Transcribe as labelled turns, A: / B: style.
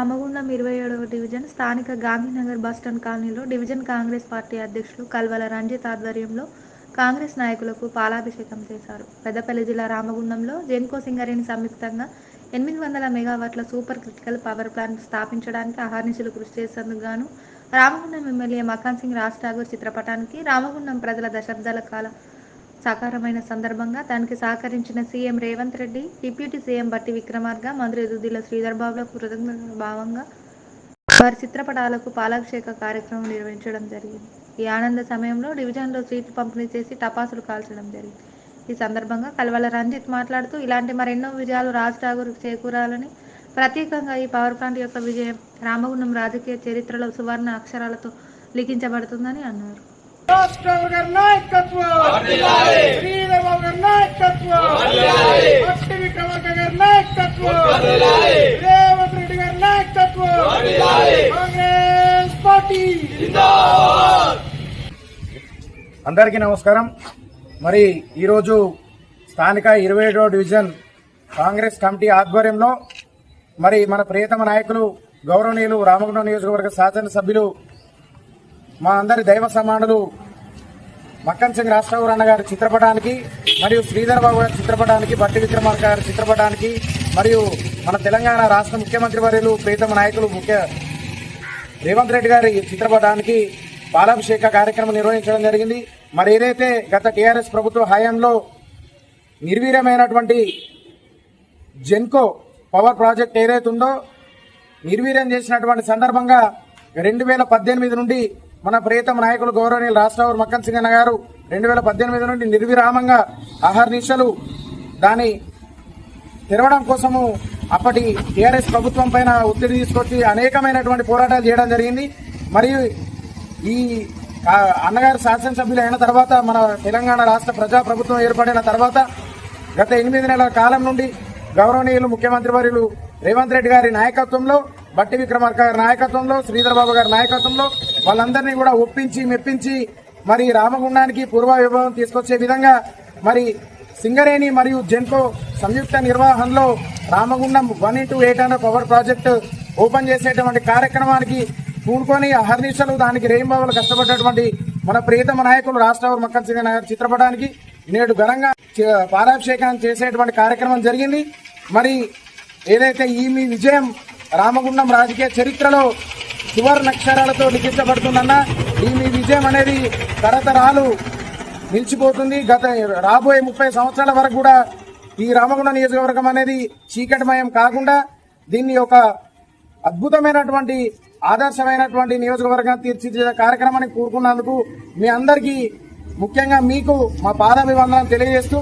A: రామగుండం ఇరవై ఏడవ డివిజన్ స్థానిక గాంధీనగర్ బస్టాండ్ కాలనీలో డివిజన్ కాంగ్రెస్ పార్టీ అధ్యక్షులు కల్వల రంజిత్ ఆధ్వర్యంలో కాంగ్రెస్ నాయకులకు పాలాభిషేకం చేశారు. పెద్దపల్లి జిల్లా రామగుండంలో జెన్కో సింగరేణి సంయుక్తంగా ఎనిమిది వందల మెగావాట్ల సూపర్ క్రిటికల్ పవర్ ప్లాంట్ స్థాపించడానికి అహర్నిశలు కృషి చేసేందుకు గాను రామగుండం ఎమ్మెల్యే మకాన్ సింగ్ రాజ్ ఠాగూర్ చిత్రపటానికి రామగుండం ప్రజల దశాబ్దాల కాల సాకారమైన సందర్భంగా దానికి సహకరించిన CM Revanth Reddy deputy CM Bhatti Vikramarka మంత్రి దుద్దిల శ్రీధర్ బాబులకు కృతజ్ఞత భావంగా వారి చిత్రపటాలకు పాలాభిషేక కార్యక్రమం నిర్వహించడం జరిగింది. ఈ ఆనంద సమయంలో డివిజన్లో సీట్లు పంపిణీ చేసి టపాసులు కాల్చడం జరిగింది. ఈ సందర్భంగా కల్వల రంజిత్ మాట్లాడుతూ ఇలాంటి మరెన్నో విజయాలు రాజ్ ఠాగూర్ చేకూరాలని ప్రత్యేకంగా ఈ పవర్ ప్లాంట్ యొక్క విజయం రామగుండం రాజకీయ చరిత్రలో సువర్ణ అక్షరాలతో లిఖించబడుతుందని అన్నారు.
B: రాష్ట్రావు గారి నాయకత్వం శ్రీధరబాబు గారి నాయకత్వం! భక్తి విక్రమార్క గారి నాయకత్వం! రేవంత్ రెడ్డి గారి నాయకత్వం! కాంగ్రెస్ పార్టీ!
C: అందరికీ నమస్కారం. మరి ఈరోజు స్థానిక ఇరవై ఏడో డివిజన్ కాంగ్రెస్ కమిటీ ఆధ్వర్యంలో మరి మన ప్రియతమ నాయకులు గౌరవనీయులు రామగుండం నియోజకవర్గ శాసనసభ్యులు మా అందరి దైవ సమానులు మక్కన్ సింగ్ రాష్ట్రావు అన్న గారి చిత్రపటానికి మరియు శ్రీధర్ బాబు గారి చిత్రపటానికి బట్టి విక్రమార్క గారి చిత్రపటానికి మరియు మన తెలంగాణ రాష్ట్ర ముఖ్యమంత్రి వర్యులు ప్రీతమ నాయకులు ముఖ్య రేవంత్ రెడ్డి గారి చిత్రపటానికి పాలాభిషేక కార్యక్రమం నిర్వహించడం జరిగింది. మరి ఏదైతే గత టీఆర్ఎస్ ప్రభుత్వ హయాంలో నిర్వీర్యమైనటువంటి జెన్కో పవర్ ప్రాజెక్ట్ ఏదైతే ఉందో నిర్వీర్యం చేసినటువంటి సందర్భంగా రెండు వేల పద్దెనిమిది నుండి మన ప్రియతమ నాయకులు గౌరవనీయులు రాష్ట్రవారు మక్కన్ సింగన్న గారు రెండు వేల పద్దెనిమిది నుండి నిర్విరామంగా ఆహర్నిశలు దాని తెరవడం కోసము అప్పటి టీఆర్ఎస్ ప్రభుత్వం పైన ఒత్తిడి తీసుకొచ్చి అనేకమైనటువంటి పోరాటాలు చేయడం జరిగింది. మరియు ఈ అన్నగారు శాసనసభ్యులు అయిన తర్వాత మన తెలంగాణ రాష్ట్ర ప్రజా ప్రభుత్వం ఏర్పడిన తర్వాత గత ఎనిమిది నెలల కాలం నుండి గౌరవనీయులు ముఖ్యమంత్రి వర్యులు రేవంత్ రెడ్డి గారి నాయకత్వంలో బట్టి విక్రమార్క గారి నాయకత్వంలో శ్రీధర్ బాబు గారి నాయకత్వంలో వాళ్ళందరినీ కూడా ఒప్పించి మెప్పించి మరి రామగుండానికి పూర్వ విభవం తీసుకొచ్చే విధంగా మరి సింగరేణి మరియు జెన్కో సంయుక్త నిర్వహణలో Ramagundam one into eight hundred power project open చేసేటువంటి కార్యక్రమానికి పూనుకొని అహర్నిశలు దానికి రేయింబాబులు కష్టపడ్డటువంటి మన ప్రియతమ నాయకులు రాష్ట్ర మక్కన్ సింగ్ నగర్ చిత్రపటానికి నేడు ఘనంగా చ- చేసేటువంటి కార్యక్రమం జరిగింది. మరి ఏదైతే ఈ మీ విజయం రామగుండం రాజకీయ చరిత్రలో సువర్ణక్షరాలతో లిఖించబడుతుందన్న. ఈ మీ విజయం అనేది తరతరాలు నిలిచిపోతుంది. గత రాబోయే ముప్పై సంవత్సరాల వరకు కూడా ఈ రామగుండ నియోజకవర్గం అనేది చీకటిమయం కాకుండా దీన్ని ఒక అద్భుతమైనటువంటి ఆదర్శమైనటువంటి నియోజకవర్గం తీర్చిదిద్దే కార్యక్రమాన్ని కూరుకున్నందుకు మీ అందరికీ ముఖ్యంగా మీకు మా పాదాభివందనం తెలియజేస్తూ